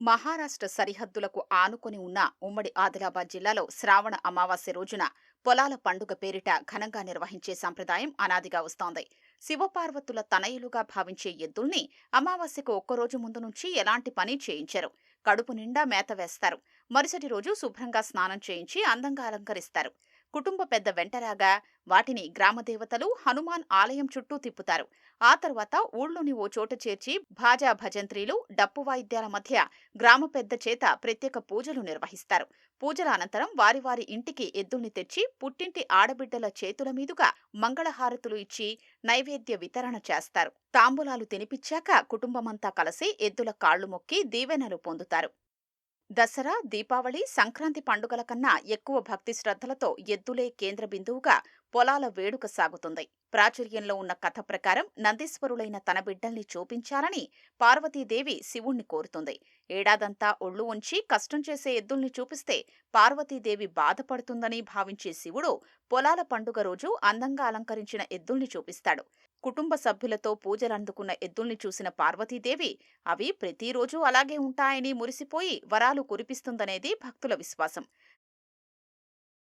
మహారాష్ట్ర సరిహద్దులకు ఆనుకొని ఉన్న ఉమ్మడి ఆదిలాబాద్ జిల్లాలో శ్రావణ అమావాస్య రోజున పొలాల పండుగ పేరిట ఘనంగా నిర్వహించే సంప్రదాయం అనాదిగా వస్తోంది. శివపార్వతుల తనయులుగా భావించే ఎద్దుల్ని అమావాస్యకు ఒక్కరోజు ముందు నుంచి ఎలాంటి పని చేయించరు. కడుపు నిండా మేత వేస్తారు. మరుసటి రోజు శుభ్రంగా స్నానం చేయించి అందంగా అలంకరిస్తారు. కుటుంబ పెద్ద వెంటరాగా వాటిని గ్రామదేవతలు హనుమాన్ ఆలయం చుట్టూ తిప్పుతారు. ఆ తర్వాత ఊళ్ళోని ఓ చోట చేర్చి భాజా భజంత్రీలు డప్పు వాయిద్యాల మధ్య గ్రామ పెద్ద చేత ప్రత్యేక పూజలు నిర్వహిస్తారు. పూజల అనంతరం వారి వారి ఇంటికి ఎద్దుల్ని తెచ్చి పుట్టింటి ఆడబిడ్డల చేతుల మీదుగా మంగళహారతులు ఇచ్చి నైవేద్య వితరణ చేస్తారు. తాంబూలాలు తినిపించాక కుటుంబమంతా కలిసి ఎద్దుల కాళ్ళు మొక్కి దీవెనలు పొందుతారు. దసరా దీపావళి సంక్రాంతి పండుగల కన్నా ఎక్కువ భక్తి శ్రద్ధలతో ఎద్దులే కేంద్ర బిందువుగా పొలాల వేడుక సాగుతుంది. ప్రాచుర్యంలో ఉన్న కథ ప్రకారం నందీశ్వరులైన తన బిడ్డల్ని చూపించాలని పార్వతీదేవి శివుణ్ణి కోరుతుంది. ఏడాదంతా ఒళ్ళు ఉంచి కష్టం చేసే ఎద్దుల్ని చూపిస్తే పార్వతీదేవి బాధపడుతుందని భావించే శివుడు పొలాల పండుగ రోజు అందంగా అలంకరించిన ఎద్దుల్ని చూపిస్తాడు. కుటుంబ సభ్యులతో పూజలందుకున్న ఎద్దుల్ని చూసిన పార్వతీదేవి అవి ప్రతిరోజూ అలాగే ఉంటాయని మురిసిపోయి వరాలు కురిపిస్తుందనేది భక్తుల విశ్వాసం.